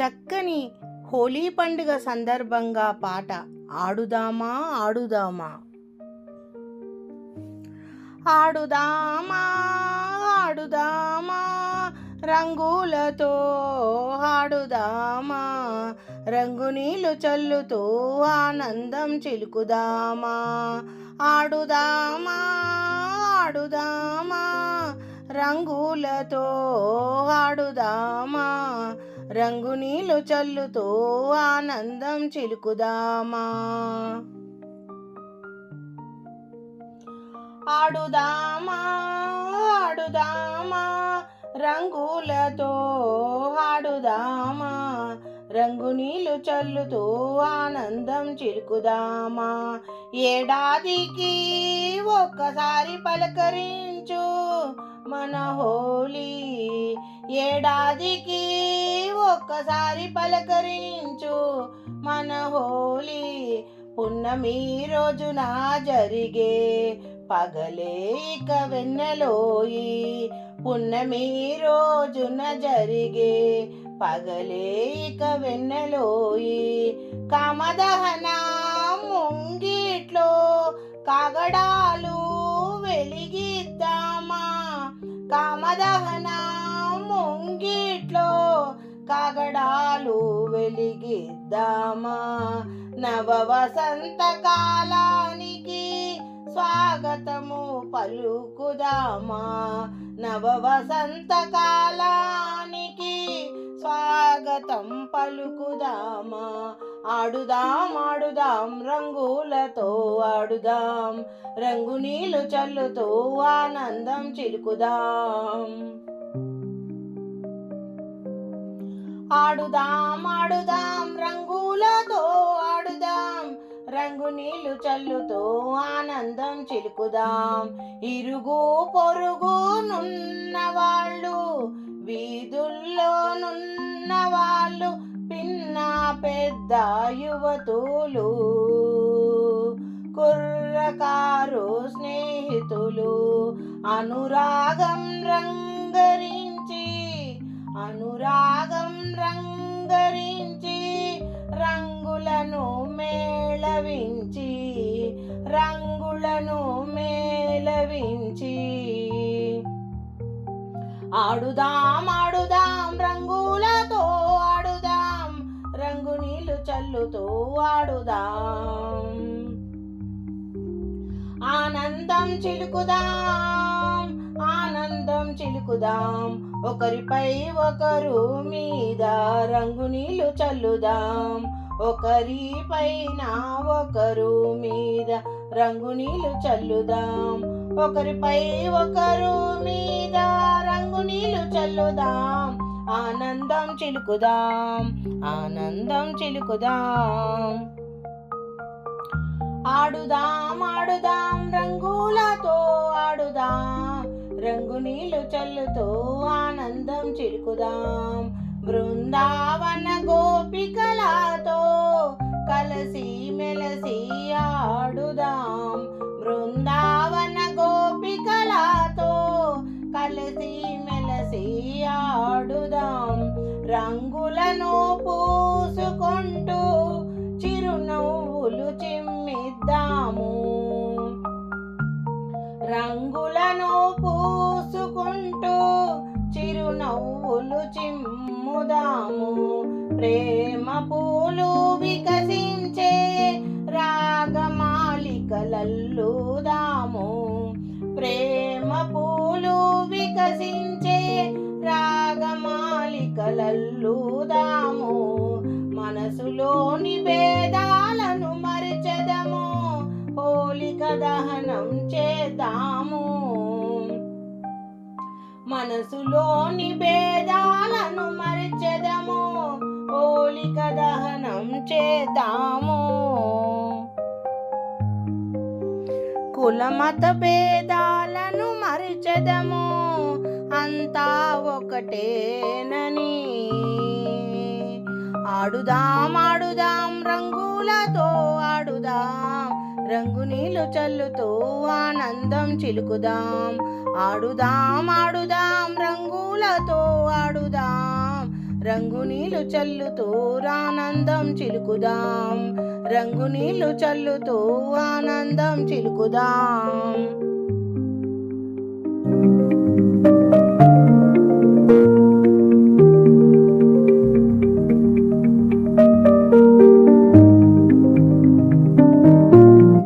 చక్కని హోలీ పండుగ సందర్భంగా పాట ఆడుదామా ఆడుదామా? ఆడుదామా ఆడుదామా రంగులతో ఆడుదామా రంగు నీళ్ళు చల్లుతూ ఆనందం చిలుకుదామా? ఆడుదామా ఆడుదామా రంగులతో ఆడుదామా రంగు నీళ్ళు చల్లుతూ ఆనందం చిలుకుదామా. ఆడుదామా ఆడుదామా రంగులతో ఆడుదామా రంగు నీళ్ళు చల్లుతూ ఆనందం చిలుకుదామా. ఏడాదికి ఒక్కసారి పలకరించు మన హోలీ. ఏడాదికి ఒక్కసారి పలకరించు మన హోలీ పున్నమి రోజున జరిగే పగలే ఇక వెన్నెలోయి. పున్నమి రోజున జరిగే పగలే ఇక వెన్నెలోయి. కామదహన ముంగిట్లో కాగడాలు వెలిగిద్దామా? కామదహన ముంగిట్లో కాగడాలు వెలిగిద్దామా? నవ వసంత కాలానికి స్వాగతము పలుకుదామా? నవ వసంత కాలానికి స్వాగతం పలుకుదామా? ఆడుదాం ఆడుదాం రంగులతో ఆడుదాం. రంగు నీళ్ళు చల్లుతూ ఆనందం చిలుకుదాం. ఆడుదాం ఆడుదాం రంగులతో ఆడుదాం. రంగు నీళ్ళు చల్లుతూ ఆనందం చిలుకుదాం. ఇరుగు పొరుగు నున్న వాళ్ళు వీధుల్లో నున్న వాళ్ళు పిన్న పెద్ద యువతులు కుర్రకారు స్నేహితులు అనురాగం రంగరించి అనురాగం రంగరించి రంగులను మేళవించి రంగులను మేళవించి. ఆడుదాం ఆడుదాం రంగులతో ఆడుదాం రంగు నీళ్ళు చల్లుతూ ఆడుదాం. ఆనందం చిలుకుదాం చిలుకుదాం. ఒకరిపై ఒకరు మీద రంగు నీళ్ళు చల్లుదాం. ఒకరి పైన ఒకరు మీద రంగు నీళ్ళు చల్లుదాం. ఒకరిపై ఒకరు మీద రంగు నీళ్ళు చల్లుదాం. ఆనందం చిలుకుదాం. ఆనందం చిలుకుదాం. ఆడుదాం ఆడుదాం రంగులతో ఆడుదాం. రంగు నీళ్ళు చల్లుతూ ఆనందం చిలుకుదాం. బృందావన గోపికలతో కలసి మెలసి ఆడుదాం. చిమ్ముదాము ప్రేమ పూలు వికసించే రాగమాలికలల్లుదాము. ప్రేమ పూలు వికసించే రాగమాలికలల్లుదాము. మనసులోని భేదాలను మరచదము. హోలిక దహనం చేద్దాము. మనసులోని భేదాలను కులమత భేదాలను మరిచెదము. అంతా ఒకటేనని. ఆడుదాం ఆడుదాం రంగులతో ఆడుదాం. రంగు నీళ్ళు చల్లుతూ ఆనందం చిలుకుదాం. ఆడుదాం ఆడుదాం రంగులతో ఆడుదాం. రంగునీలు చల్లుతూ ఆనందం చిలుకుదాం. రంగునీలు చల్లుతూ ఆనందం చిలుకుదాం.